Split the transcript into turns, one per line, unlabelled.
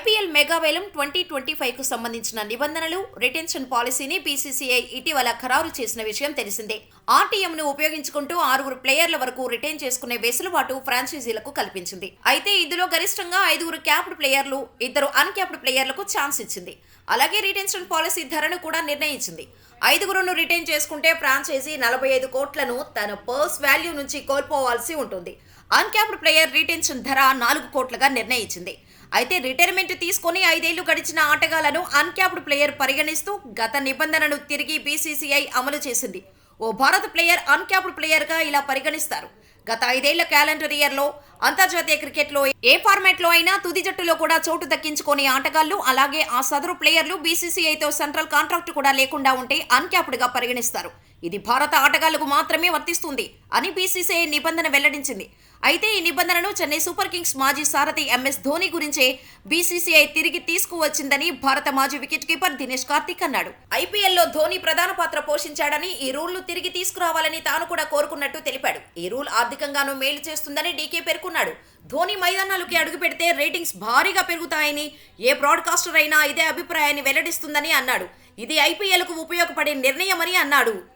IPL మెగావేలం twenty twenty ఫైవ్కు సంబంధించిన నిబంధనలు రిటెన్షన్ పాలసీని బీసీసీఐ ఇటీవల ఖరారు చేసిన విషయం తెలిసిందే. ఆర్టీఎంను ఉపయోగించుకుంటూ ఆరుగురు ప్లేయర్ల వరకు రిటైన్ చేసుకునే వెసులుబాటు ఫ్రాంచైజీలకు కల్పించింది. అయితే ఇందులో గరిష్టంగా ఐదుగురు క్యాప్డ్ ప్లేయర్లు ఇద్దరు అన్క్యాప్డ్ ప్లేయర్లకు ఛాన్స్ ఇచ్చింది. అలాగే రిటెన్షన్ పాలసీ ధరను కూడా నిర్ణయించింది. ఐదుగురును రిటైన్ చేసుకుంటే ఫ్రాంచైజీ నలభై ఐదు కోట్లను తన పర్స్ వాల్యూ నుంచి కోల్పోవాల్సి ఉంటుంది. అన్క్యాప్డ్ ప్లేయర్ రిటెన్షన్ ధర నాలుగు కోట్లుగా నిర్ణయించింది. అయితే రిటైర్మెంట్ తీసుకొని ఐదేళ్ళు గడిచిన ఆటగాళ్ళను అన్క్యాప్డ్ ప్లేయర్ పరిగణిస్తూ గత నిబంధనను తిరిగి బీసీసీఐ అమలు చేసింది. ఓ భారత ప్లేయర్ అన్క్యాప్డ్ ప్లేయర్గా ఇలా పరిగణిస్తారు. గత ఐదేళ్ళ క్యాలెండర్ ఇయర్లో అంతర్జాతీయ క్రికెట్లో ఏ ఫార్మాట్లో అయినా తుది జట్టులో కూడా చోటు దక్కించుకునే ఆటగాళ్ళు అలాగే ఆ సదరు ప్లేయర్లు బీసీసీఐతో సెంట్రల్ కాంట్రాక్ట్ కూడా లేకుండా ఉంటే అన్క్యాప్డ్గా పరిగణిస్తారు. ఇది భారత ఆటగాళ్ళకు మాత్రమే వర్తిస్తుంది అని బీసీసీఐ నిబంధన వెల్లడించింది. అయితే ఈ నిబంధనను చెన్నై సూపర్ కింగ్స్ మాజీ సారథి ఎంఎస్ ధోని గురించే బీసీసీఐ తిరిగి తీసుకువచ్చిందని భారత మాజీ వికెట్ కీపర్ దినేష్ కార్తిక్ అన్నాడు. ఐపీఎల్లో ధోని ప్రధాన పాత్ర పోషించాడని ఈ రూల్ను తిరిగి తీసుకురావాలని తాను కూడా కోరుకున్నట్టు తెలిపాడు. ఈ రూల్ ఆర్థికంగానూ మేలు చేస్తుందని డీకే పేర్కొన్నాడు ధోని మైదానాలకి అడుగు పెడితే రేటింగ్స్ భారీగా పెరుగుతాయని ఏ బ్రాడ్కాస్టర్ అయినా ఇదే అభిప్రాయాన్ని వెల్లడిస్తుందని అన్నాడు. ఇది ఐపీఎల్కు ఉపయోగపడే నిర్ణయమని అన్నాడు.